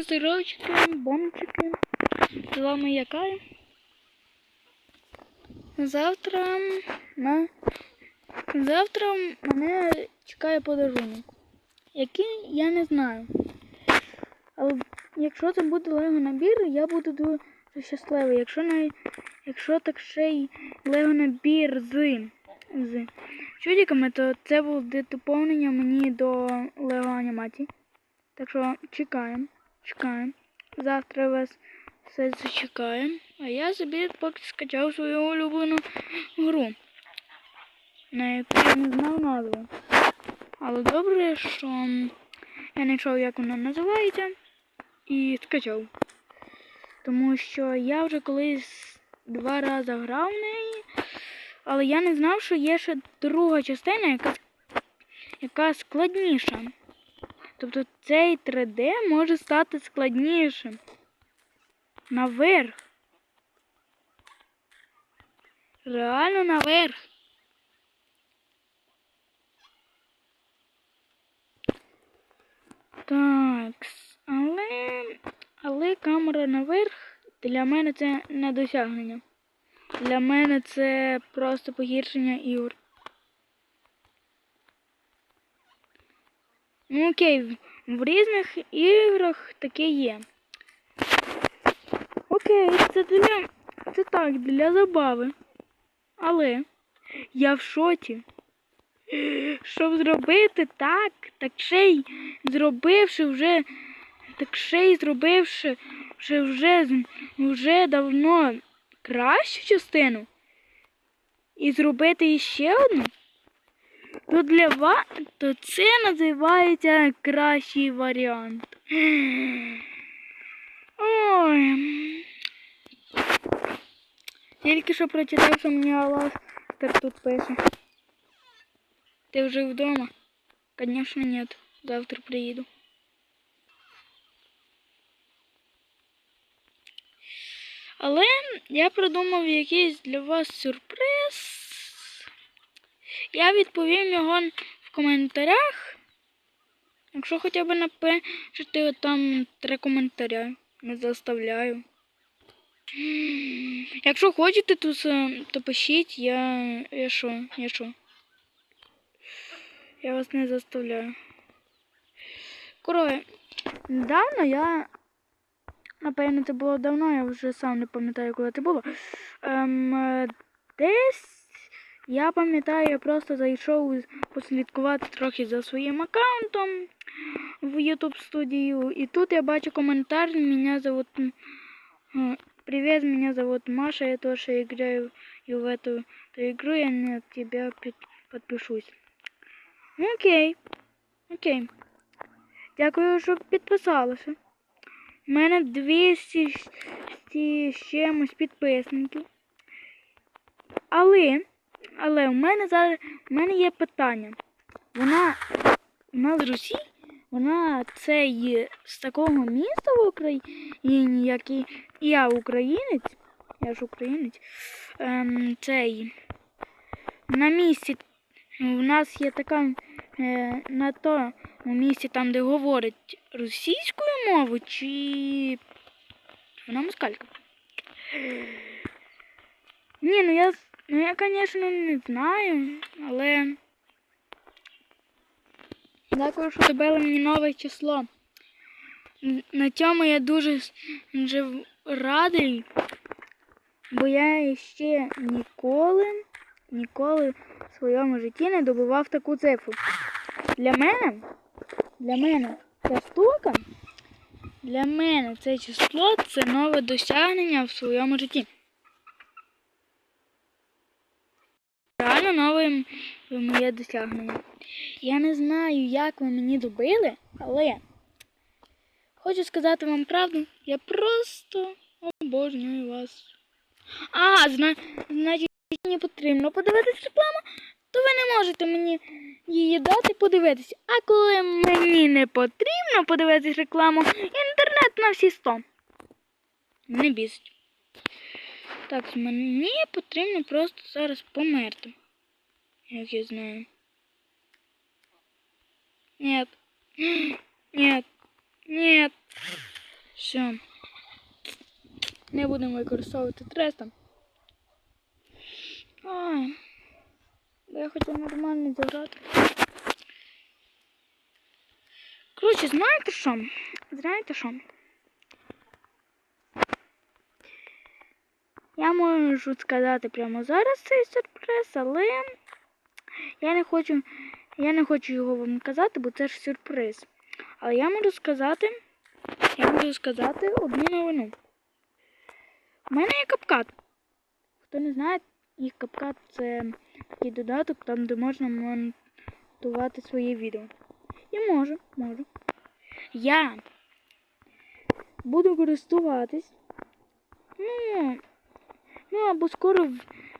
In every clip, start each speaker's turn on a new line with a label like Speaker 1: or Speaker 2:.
Speaker 1: Здоровчики, бомчики. З вами Якай. Завтра на... Завтра мене чекає подарунок, який я не знаю. Але якщо це буде лего набір, я буду дуже щасливий. Якщо не... якщо так ще й лего набір з, з чудиками, то це буде доповнення мені до лего анімації. Так що чекаємо, чекаємо. Завтра вас все зачекаємо. А я собі поки скачав свою улюблену гру, на яку я не знав назву. Але добре, що я не чув, як вона називається, і скачав. Тому що я вже колись два рази грав в неї, але я не знав, що є ще друга частина, яка, яка складніша. Тобто цей 3D може стати складнішим. Наверх. Реально наверх. Так, але, але камера наверх для мене це не досягнення. Для мене це просто погіршення ігор. Ну окей, в, різних іграх таке є. Окей, це для. Це так, для забави. Але я в шоці. Щоб зробити так, так ще й зробивши вже, так ще й зробивши вже, вже, вже давно кращу частину. І зробити іще одну. То для вас, то це називається кращий варіант. Ой. Тільки що прочитав, що мені Аластер тут пише. Ти вже вдома? Конечно, нет. Завтра приїду. Але я придумав якийсь для вас сюрприз. Я відповім його в коментарях. Якщо хоча б напишете там три коментаря. Не заставляю. Якщо хочете, то, то пишіть, я. Я що? Я? Я вас не заставляю. Коротше, недавно я. Напевно, це було давно, я вже сам не пам'ятаю, коли це було. Ем, е, десь я пам'ятаю, я просто зайшов послідкувати трохи за своїм аккаунтом в YouTube студію. І тут я бачу коментар, меня зовут... м, э, Привет, меня зовут Маша, я тоже играю и в эту, эту игру, я на тебя під- подпишусь. Ну, Окей. Окей. Дякую, що підписалися. У мене 200 з чимось підписників. Але, але у мене зараз у мене є питання. Вона, вона з Росії, вона це є з такого міста в Україні, як і я українець. Я ж українець. Ем, цей на місці у нас є така е, на тому місці, там, де говорять російською мовою, чи вона москалька? Ні, ну я, ну я, звісно, не знаю, але дякую, що добили мені нове число. На цьому я дуже, радий, бо я ще ніколи, ніколи в своєму житті не добував таку цифру. Для мене, для мене ця штука, для мене це число це нове досягнення в своєму житті. Нове моє досягнення. Я не знаю, як ви мені добили, але хочу сказати вам правду, я просто обожнюю вас. А, зна, значить, мені потрібно подивитись рекламу, то ви не можете мені її дати подивитися. А коли мені не потрібно подивитись рекламу, інтернет на всі 100. Не бісить. Так, мені потрібно просто зараз померти. Як я знаю. Нет. Нет. Нет. Все. Не будемо використовувати 300. Ай. бо Я хочу нормально заграти. Коротше, знаєте що? Знаєте що? Я можу сказати прямо зараз цей сюрприз, але я не хочу, я не хочу його вам казати, бо це ж сюрприз. Але я можу сказати, я можу сказати одну новину. У мене є капкат. Хто не знає, їх капкат це такий додаток, там де можна монтувати свої відео. І можу, можу. Я буду користуватись. Ну, ну або скоро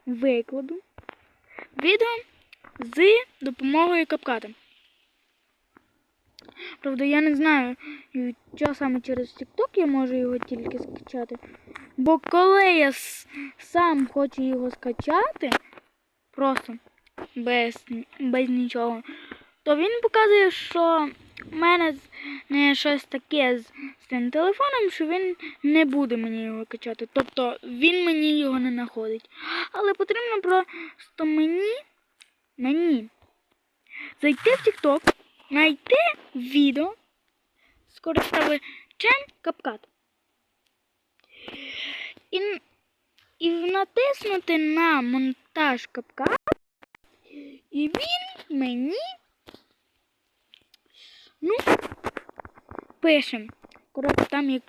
Speaker 1: викладу відео з допомогою капката. Правда, я не знаю, що саме через TikTok я можу його тільки скачати. Бо коли я сам хочу його скачати, просто без, без нічого, то він показує, що в мене не щось таке з, з тим телефоном, що він не буде мені його качати. Тобто він мені його не знаходить. Але потрібно просто мені, мені зайти в TikTok, знайти відео з користувачем CapCut. І, і натиснути на монтаж CapCut, і він мені Ну, пишем. Коротше, там є,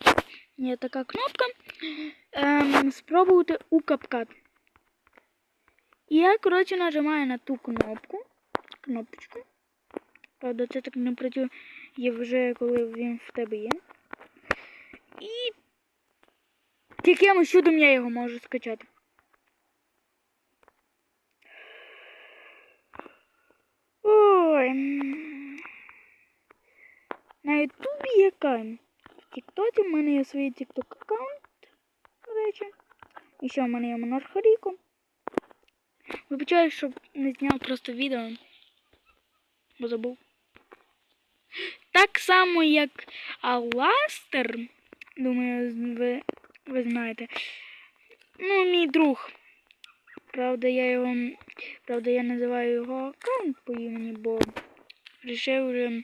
Speaker 1: є така кнопка. Ем, спробувати у CapCut. Я, коротше, нажимаю на ту кнопку. Кнопочку. Правда, це так не працює вже, коли він в тебе є. І якимось чудом я його можу скачати. Ой. На Ютубі є кайм. В Тіктоці в мене є свій Тікток аккаунт, до речі. І ще в мене є Монарх Ріко. Вибачаю, щоб не зняв просто відео. Бо забув. Так само, як Аластер, думаю, ви, ви знаєте. Ну, мій друг. Правда, я його. Правда, я називаю його аккаунт по імені, бо вирішив.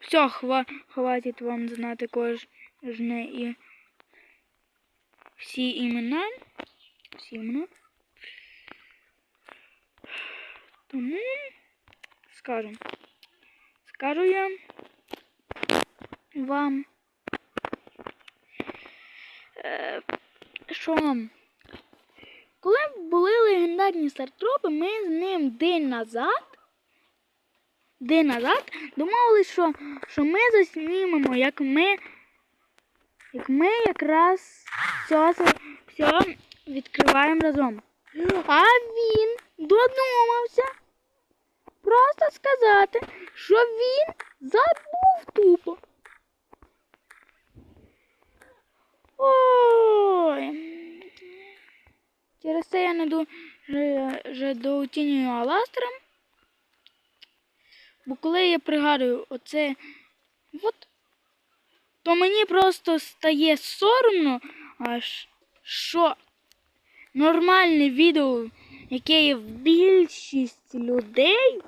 Speaker 1: Все, хва, хватить вам знати кожне і всі імена. Всі імена. Тому скажу. Скажу я вам. Е, що? Коли були легендарні стартропи, ми з ним день назад день назад домовились, що, що ми заснімемо, як ми, як ми якраз все, все відкриваємо разом. А він додумався просто сказати, що він забув тупо. Ой. Через це я не дуже вже дооцінюю Аластера. Бо коли я пригадую оце, от, то мені просто стає соромно, аж що нормальне відео, яке є в більшість людей,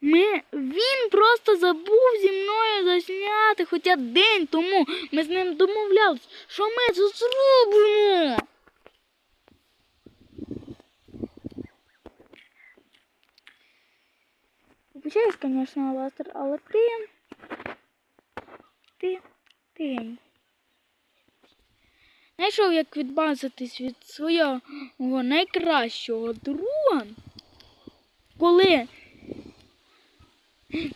Speaker 1: ми, він просто забув зі мною засняти, хоча день тому ми з ним домовлялись, що ми це зробимо. Вибачаюсь, звісно, Аластер, але ти. Ти. Ти. Знайшов, як відбазитись від свого найкращого друга, коли.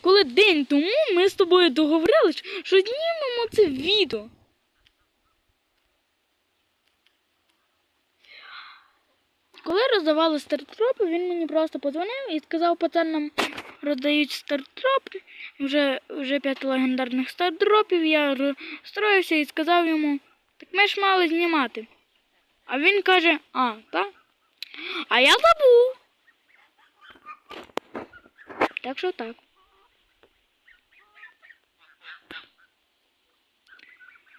Speaker 1: Коли день тому ми з тобою договорились, що знімемо це відео. Коли роздавали стартропи, він мені просто подзвонив і сказав, пацанам роздають стартропи. Вже, вже п'ять легендарних стартропів. Я розстроївся і сказав йому, так ми ж мали знімати. А він каже, а, так? А я забув. Так що так.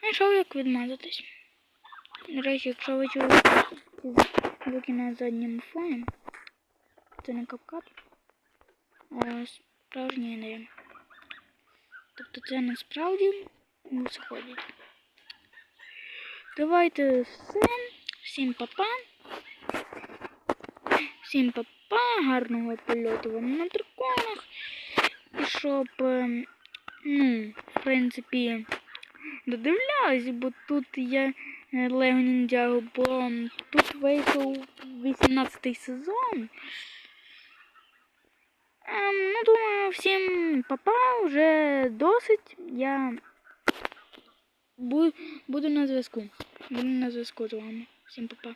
Speaker 1: Знайшов як відмазатись. До речі, якщо ви чули звуки на задньому фоні, це не капкат, а справжні ідеї. Тобто це насправді муси ходять. Давайте все. Всім папа. Всім папа, гарного польоту вам на драконах. І щоб, ем, ну, в принципі, додивлялись, бо тут є е, Лего Ніндзяго, бо тут вийшов 18 сезон. Ем, ну, думаю, всім папа, вже досить. Я бу- буду на зв'язку. Буду на зв'язку з вами. Всім папа.